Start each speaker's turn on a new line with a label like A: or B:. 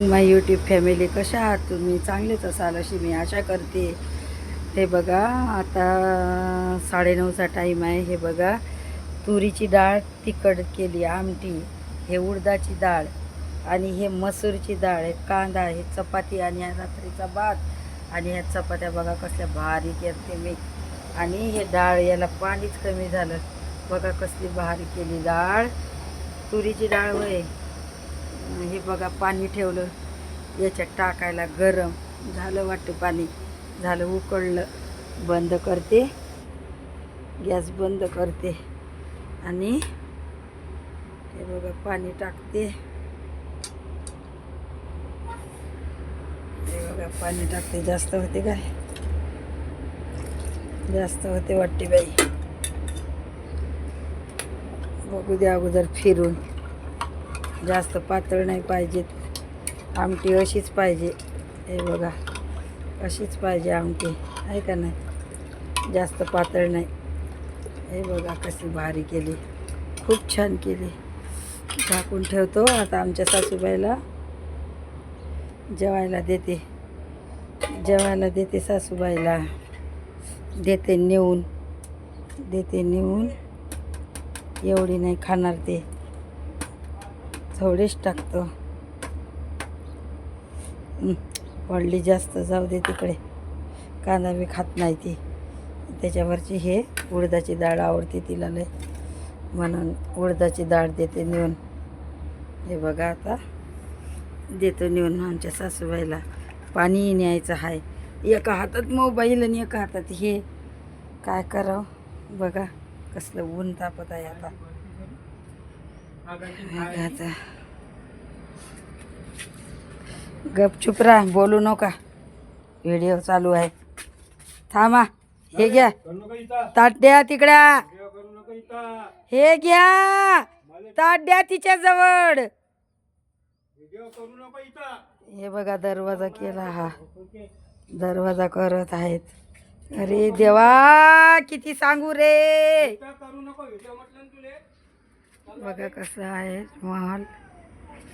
A: माय YouTube family कशा आहात तुम्ही? चांगलेच असाल अशी मी आशा करते. हे बघा आता साडेनऊचा टाईम आहे. हे बघा तुरीची डाळ तिखट केली आमटी हे उडदाची डाळ आणि हे मसूरची डाळ आहे कांदा हे चपाती आणि रात्रीचा भात आणि ह्या चपात्या बघा कसल्या बारीक येते मी. आणि हे डाळ याला पाणीच कमी झालं. बघा कसली भारी केली डाळ. तुरीची डाळ वय हे बघा पाणी ठेवलं. याच्यात टाकायला गरम. झालं वाटतं पाणी. झालं उकळलं. बंद करते. गॅस बंद करते. आणि हे बघा पाणी टाकते. हे बघा पाणी टाकते. जास्त होते काय? जास्त होते वाटते बाई. बघू द्या अगोदर फिरून. जास्त पातळ नाही पाहिजेत. आमटी अशीच पाहिजे. हे बघा अशीच पाहिजे आमटी. आहे का नाही? जास्त पातळ नाही. हे बघा कशी भारी केली. खूप छान केली. झाकून ठेवतो. आता आमच्या सासूबाईला जेवायला देते. जेवायला देते सासूबाईला. देते नेऊन. देते नेऊन. एवढी नाही खाणार ते. थोडेच टाकतो. वाढली जास्त जाऊ दे तिकडे. कांदा मी खात नाही ती. त्याच्यावरची हे उडदाची डाळ आवडते तिला लय. म्हणून उडदाची डाळ देते नेऊन. हे बघा आता. देतो नेऊन आमच्या सासूबाईला. पाणी न्यायचं आहे एका हातात मोबाईल आणि एका हातात हे. काय करावं? बघा कसलं ऊन तापत आहे आता. आता गपचूप राहा बोलू नका. व्हिडिओ चालू आहे. थांबा हे घ्या. ताट द्या तिकड्या हे घ्या. ताट द्या तिच्या जवळ. हे बघा दरवाजा केला हा. दरवाजा करत आहेत. अरे देवा किती सांगू रे. बघा कसं आहे महल.